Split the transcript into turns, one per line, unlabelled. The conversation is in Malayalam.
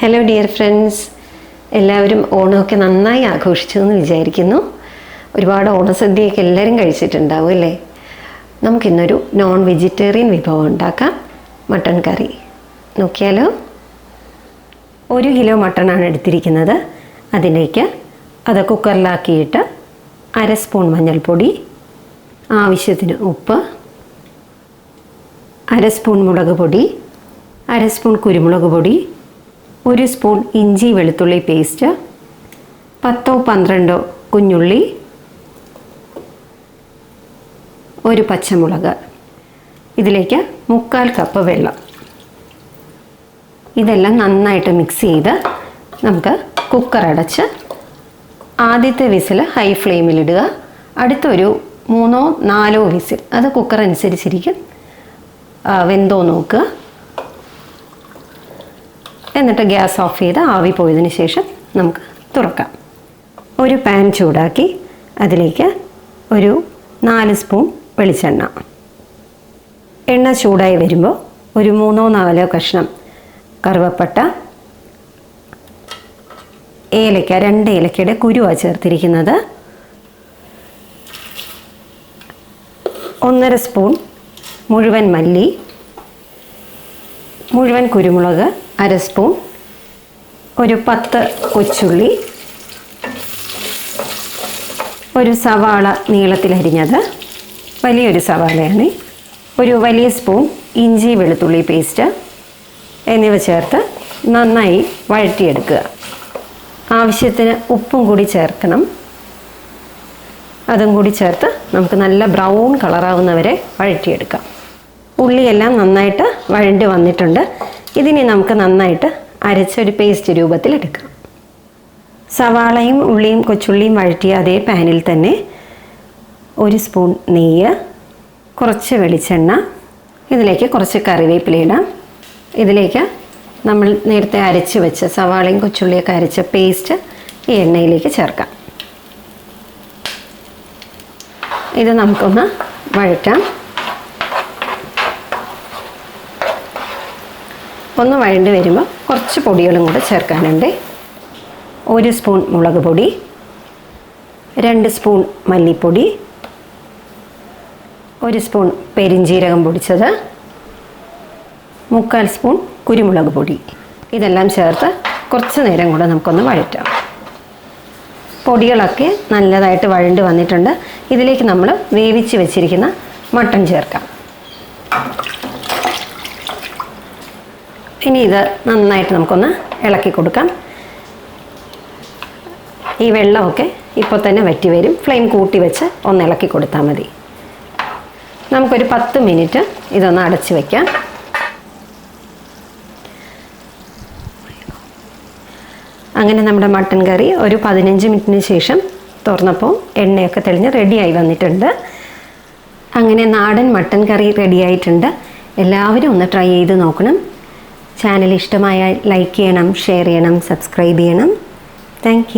ഹലോ ഡിയർ ഫ്രണ്ട്സ് എല്ലാവരും ഓണമൊക്കെ നന്നായി ആഘോഷിച്ചു എന്ന് വിചാരിക്കുന്നു. ഒരുപാട് ഓണസദ്യയൊക്കെ എല്ലാവരും കഴിച്ചിട്ടുണ്ടാവും അല്ലേ? നമുക്കിന്നൊരു നോൺ വെജിറ്റേറിയൻ വിഭവം ഉണ്ടാക്കാം. മട്ടൺ കറി നോക്കിയാലോ? ഒരു കിലോ മട്ടണാണ് എടുത്തിരിക്കുന്നത്. അതിലേക്ക് അത് കുക്കറിലാക്കിയിട്ട് അര സ്പൂൺ മഞ്ഞൾപ്പൊടി ആവശ്യത്തിന് ഉപ്പ് അര സ്പൂൺ മുളക് പൊടി അര സ്പൂൺ കുരുമുളക് പൊടി ഒരു സ്പൂൺ ഇഞ്ചി വെളുത്തുള്ളി പേസ്റ്റ് പത്തോ പന്ത്രണ്ടോ കുഞ്ഞുള്ളി ഒരു പച്ചമുളക്. ഇതിലേക്ക് മുക്കാൽ കപ്പ് വെള്ളം. ഇതെല്ലാം നന്നായിട്ട് മിക്സ് ചെയ്ത് നമുക്ക് കുക്കർ അടച്ച് ആദ്യത്തെ വിസിൽ ഹൈ ഫ്ലെയിമിലിടുക അടുത്തൊരു മൂന്നോ നാലോ വിസിൽ അത് കുക്കർ അനുസരിച്ചിരിക്കും. വെന്തോ നോക്കുക. എന്നിട്ട് ഗ്യാസ് ഓഫ് ചെയ്ത് ആവി പോയതിന് ശേഷം നമുക്ക് തുറക്കാം. ഒരു പാൻ ചൂടാക്കി അതിലേക്ക് ഒരു നാല് സ്പൂൺ വെളിച്ചെണ്ണ. എണ്ണ ചൂടായി വരുമ്പോൾ ഒരു മൂന്നോ നാലോ കഷ്ണം കറുവപ്പട്ട ഏലക്ക രണ്ട് ഏലക്കയുടെ കുരുവാണ് ചേർത്തിരിക്കുന്നത്. ഒന്നര സ്പൂൺ മുഴുവൻ മല്ലി മുഴുവൻ കുരുമുളക് അര സ്പൂൺ ഒരു പത്ത് കൊച്ചുള്ളി ഒരു സവാള നീളത്തിലരിഞ്ഞത് വലിയൊരു സവാളയാണ് ഒരു വലിയ സ്പൂൺ ഇഞ്ചി വെളുത്തുള്ളി പേസ്റ്റ് എന്നിവ ചേർത്ത് നന്നായി വഴറ്റിയെടുക്കുക. ആവശ്യത്തിന് ഉപ്പും കൂടി ചേർക്കണം. അതും കൂടി ചേർത്ത് നമുക്ക് നല്ല ബ്രൗൺ കളറാവുന്നവരെ വഴറ്റിയെടുക്കാം. ഉള്ളിയെല്ലാം നന്നായിട്ട് വഴണ്ടി വന്നിട്ടുണ്ട്. ഇതിനെ നമുക്ക് നന്നായിട്ട് അരച്ചൊരു പേസ്റ്റ് രൂപത്തിൽ എടുക്കാം. സവാളയും ഉള്ളിയും കൊച്ചുള്ളിയും വഴറ്റിയ അതേ പാനിൽ തന്നെ ഒരു സ്പൂൺ നെയ്യ് കുറച്ച് വെളിച്ചെണ്ണ ഇതിലേക്ക് കുറച്ച് കറിവേപ്പില ഇടാം. ഇതിലേക്ക് നമ്മൾ നേരത്തെ അരച്ച് വെച്ച സവാളയും കൊച്ചുള്ളിയൊക്കെ അരച്ച പേസ്റ്റ് ഈ എണ്ണയിലേക്ക് ചേർക്കാം. ഇത് നമുക്കൊന്ന് വഴറ്റാം. ഒന്ന് വഴണ്ട് വരുമ്പോൾ കുറച്ച് പൊടികളും കൂടെ ചേർക്കാനുണ്ട്. ഒരു സ്പൂൺ മുളക് പൊടി രണ്ട് സ്പൂൺ മല്ലിപ്പൊടി ഒരു സ്പൂൺ പെരിഞ്ജീരകം പൊടിച്ചത് മുക്കാൽ സ്പൂൺ കുരുമുളക് പൊടി. ഇതെല്ലാം ചേർത്ത് കുറച്ച് നേരം കൂടെ നമുക്കൊന്ന് വഴറ്റാം. പൊടികളൊക്കെ നല്ലതായിട്ട് വഴണ്ട് വന്നിട്ടുണ്ട്. ഇതിലേക്ക് നമ്മൾ വേവിച്ച് വെച്ചിരിക്കുന്ന മട്ടൺ ചേർക്കാം. ഇനി ഇത് നന്നായിട്ട് നമുക്കൊന്ന് ഇളക്കി കൊടുക്കാം. ഈ വെള്ളമൊക്കെ ഇപ്പോൾ തന്നെ വറ്റി വരും. ഫ്ലെയിം കൂട്ടി വെച്ച് ഒന്ന് ഇളക്കി കൊടുത്താൽ മതി. നമുക്കൊരു പത്ത് മിനിറ്റ് ഇതൊന്ന് അടച്ച് വയ്ക്കാം അങ്ങനെ നമ്മുടെ മട്ടൻ കറി ഒരു പതിനഞ്ച് മിനിറ്റിന് ശേഷം തുറന്നപ്പോൾ എണ്ണയൊക്കെ തെളിഞ്ഞ് റെഡിയായി വന്നിട്ടുണ്ട്. അങ്ങനെ നാടൻ മട്ടൻ കറി റെഡിയായിട്ടുണ്ട്. എല്ലാവരും ഒന്ന് ട്രൈ ചെയ്ത് നോക്കണം. ചാനൽ ഇഷ്ടമായാൽ ലൈക്ക് ചെയ്യണം ഷെയർ ചെയ്യണം സബ്സ്ക്രൈബ് ചെയ്യണം. താങ്ക്